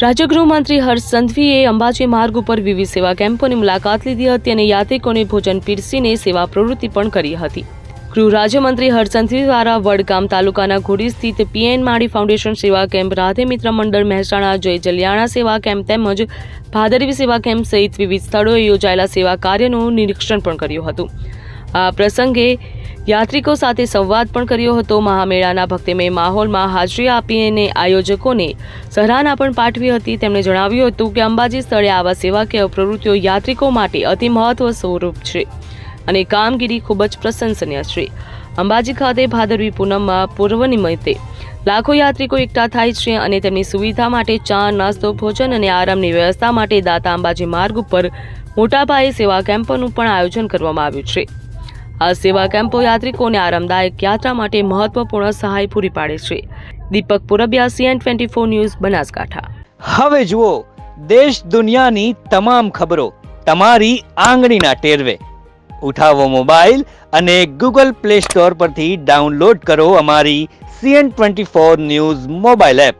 રાજ્ય ગૃહમંત્રી હર્ષ સંઘવીએ અંબાજી માર્ગ ઉપર વિવિધ સેવા કેમ્પોની મુલાકાત લીધી હતી અને યાત્રિકોને ભોજન પીરસીને સેવા પ્રવૃત્તિ પણ કરી હતી. ગૃહ રાજ્યમંત્રી હર્ષ સંઘવી દ્વારા વડગામ તાલુકાના ઘોડી સ્થિત પીએન માળી ફાઉન્ડેશન સેવા કેમ્પ, રાધે મિત્ર મંડળ, મહેસાણા જય જલિયાણા સેવા કેમ્પ તેમજ ભાદરવી સેવા કેમ્પ સહિત વિવિધ સ્થળોએ યોજાયેલા સેવા કાર્યનું નિરીક્ષણ પણ કર્યું હતું. આ પ્રસંગે યાત્રિકો સાથે સંવાદ પણ કર્યો હતો. મહામેળાના ભક્તિમય માહોલમાં હાજરી આપીને આયોજકોને સરાહના પણ પાઠવી હતી. તેમણે જણાવ્યું હતું કે અંબાજી સ્થળે આવા સેવાકીય પ્રવૃત્તિઓ યાત્રિકો માટે અતિ મહત્વ સ્વરૂપ છે અને કામગીરી ખૂબ જ પ્રશંસનીય છે. અંબાજી ખાતે ભાદરવી પૂનમમાં પૂર્વ નિમિત્તે લાખો યાત્રિકો એકઠા થાય છે અને તેમની સુવિધા માટે ચા, નાસ્તો, ભોજન અને આરામની વ્યવસ્થા માટે દાતા અંબાજી માર્ગ ઉપર મોટા પાયે સેવા કેમ્પનું પણ આયોજન કરવામાં આવ્યું છે. આ સેવા કેમ્પો યાત્રિકોને આરામદાયક યાત્રા માટે મહત્વપૂર્ણ સહાય પૂરી પાડે છે. Deepak Purbiya CN twenty four news Banaskantha. હવે જુઓ, દેશ દુનિયાની તમામ ખબરો તમારી આંગળીના ટેરવે. ઉઠાવો મોબાઈલ અને ગૂગલ પ્લે સ્ટોર પરથી ડાઉનલોડ કરો અમારી CN twenty four news mobile app.